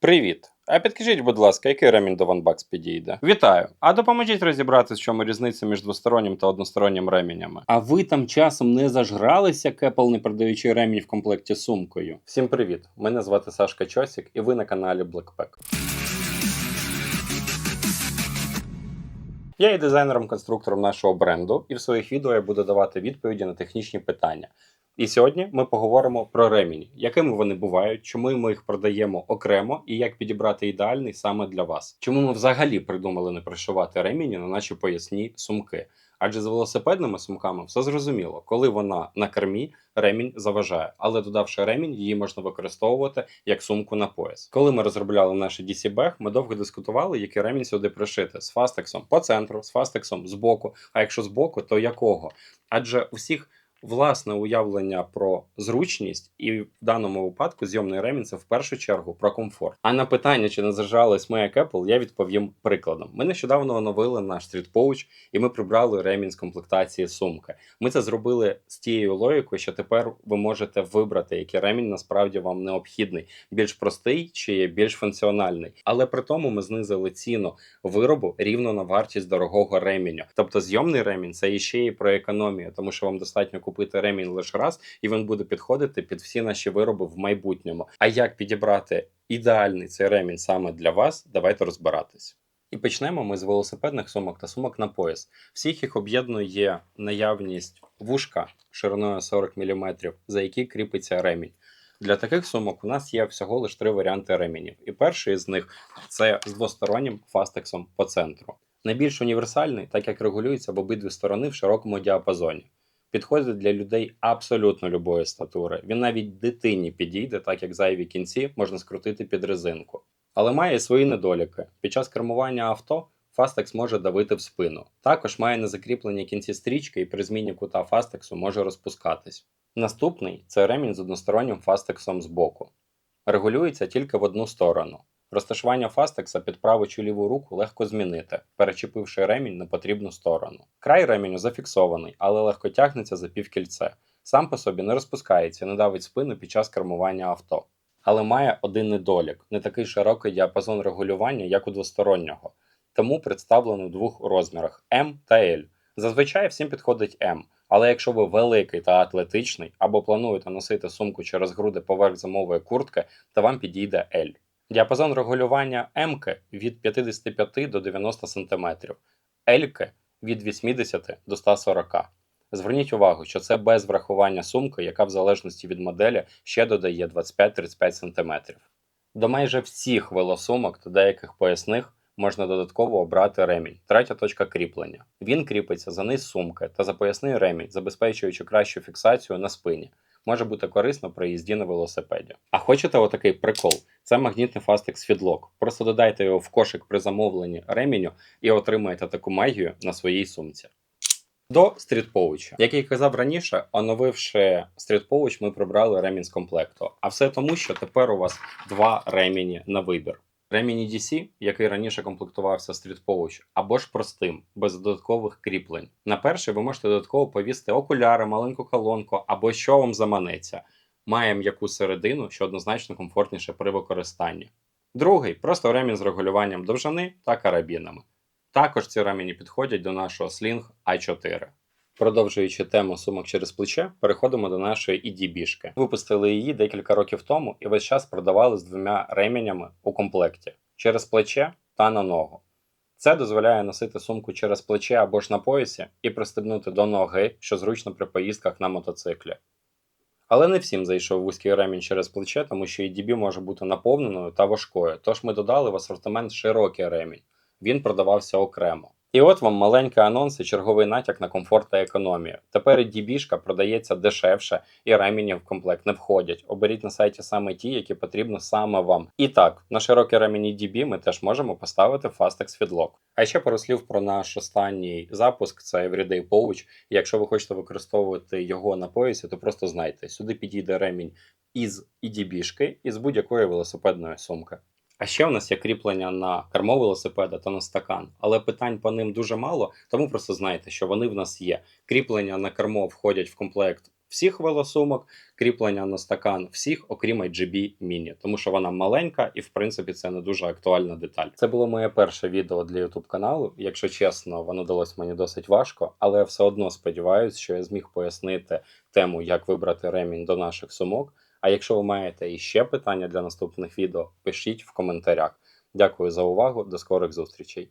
Привіт! А підкажіть, будь ласка, який ремінь до OneBucks підійде? Вітаю! А допоможіть розібратися, в чому різниця між двостороннім та одностороннім ременями. А ви там часом не зажралися, Кепл, не продаючи ремінь в комплекті з сумкою? Всім привіт! Мене звати Сашка Чосік, і ви на каналі Blackpack. Я є дизайнером-конструктором нашого бренду, і в своїх відео я буду давати відповіді на технічні питання. І сьогодні ми поговоримо про ремені, якими вони бувають, чому ми їх продаємо окремо і як підібрати ідеальний саме для вас. Чому ми взагалі придумали не пришивати ремені на наші поясні сумки? Адже з велосипедними сумками все зрозуміло, коли вона на кермі, ремінь заважає, але додавши ремінь, її можна використовувати як сумку на пояс. Коли ми розробляли наш DC Bag, ми довго дискутували, який ремінь сюди пришити з фастексом по центру, з фастексом з боку. А якщо з боку, то якого? Адже у всіх власне уявлення про зручність, і в даному випадку зйомний ремінь це в першу чергу про комфорт. А на питання, чи не зажрались ми як Apple, я відповім прикладом. Ми нещодавно оновили наш Pouch, і ми прибрали ремінь з комплектації сумки. Ми це зробили з тією логікою, що тепер ви можете вибрати, який ремінь насправді вам необхідний, більш простий чи більш функціональний. Але при тому ми знизили ціну виробу рівно на вартість дорогого ременю. Тобто зйомний ремінь це іще і про економію, тому що вам достатньо купити ремінь лише раз, і він буде підходити під всі наші вироби в майбутньому. А як підібрати ідеальний цей ремінь саме для вас? Давайте розбиратись. І почнемо ми з велосипедних сумок та сумок на пояс. Всіх їх об'єднує наявність вушка шириною 40 мм, за які кріпиться ремінь. Для таких сумок у нас є всього лише три варіанти ремінів. І перший з них це з двостороннім фастексом по центру. Найбільш універсальний, так як регулюється в обидві сторони в широкому діапазоні. Підходить для людей абсолютно любої статури. Він навіть дитині підійде, так як зайві кінці можна скрутити під резинку. Але має свої недоліки. Під час кермування авто фастекс може давити в спину. Також має незакріплені кінці стрічки і при зміні кута фастексу може розпускатись. Наступний це ремінь з одностороннім фастексом з боку. Регулюється тільки в одну сторону. Розташування фастекса під праву чи ліву руку легко змінити, перечепивши ремінь на потрібну сторону. Край ременю зафіксований, але легко тягнеться за півкільце. Сам по собі не розпускається, не давить спину під час кермування авто. Але має один недолік: не такий широкий діапазон регулювання, як у двостороннього, тому представлено в двох розмірах М та L. Зазвичай всім підходить М. Але якщо ви великий та атлетичний або плануєте носити сумку через груди поверх зимової куртки, то вам підійде L. Діапазон регулювання М від 55 до 90 см, L від 80 до 140 Зверніть увагу, що це без врахування сумки, яка в залежності від моделі ще додає 25-35 см. До майже всіх велосумок та деяких поясних можна додатково обрати ремінь. Третя точка кріплення. Він кріпиться за низ сумки та за поясний ремінь, забезпечуючи кращу фіксацію на спині. Може бути корисно при їзді на велосипеді. А хочете отакий прикол? Це магнітний фастекс фідлок. Просто додайте його в кошик при замовленні реміню і отримаєте таку магію на своїй сумці. До стрітпоуча. Як я казав раніше, оновивши стрітпоуч, ми прибрали ремінь з комплекту. А все тому, що тепер у вас два ремені на вибір. Ремінь EDC, який раніше комплектувався Street Pouch, або ж простим, без додаткових кріплень. На перший ви можете додатково повісти окуляри, маленьку колонку або що вам заманеться. Має м'яку середину, що однозначно комфортніше при використанні. Другий просто ремінь з регулюванням довжини та карабінами. Також ці ремені підходять до нашого Sling i4. Продовжуючи тему сумок через плече, переходимо до нашої EDB-шки. Випустили її декілька років тому і весь час продавали з двома ременями у комплекті через плече та на ногу. Це дозволяє носити сумку через плече або ж на поясі і пристебнути до ноги, що зручно при поїздках на мотоциклі. Але не всім зайшов вузький ремінь через плече, тому що EDB може бути наповненою та важкою, тож ми додали в асортимент широкий ремінь. Він продавався окремо. І от вам маленький анонс і черговий натяк на комфорт та економію. Тепер і DB-шка продається дешевше, і ремені в комплект не входять. Оберіть на сайті саме ті, які потрібно саме вам. І так, на широкі ремені DB ми теж можемо поставити Fastex Fidlock. А ще пару слів про наш останній запуск це Everyday Pouch. Якщо ви хочете використовувати його на поясі, то просто знайте, сюди підійде ремінь із EDB-шки і з будь-якої велосипедної сумки. А ще в нас є кріплення на кермо велосипеда та на стакан, але питань по ним дуже мало, тому просто знайте, що вони в нас є. Кріплення на кермо входять в комплект всіх велосумок, кріплення на стакан всіх, окрім IGB Mini, тому що вона маленька і в принципі це не дуже актуальна деталь. Це було моє перше відео для YouTube каналу. Якщо чесно, воно далось мені досить важко, але я все одно сподіваюся, що я зміг пояснити тему, як вибрати ремінь до наших сумок. А якщо ви маєте іще питання для наступних відео, пишіть в коментарях. Дякую за увагу, до скорих зустрічей.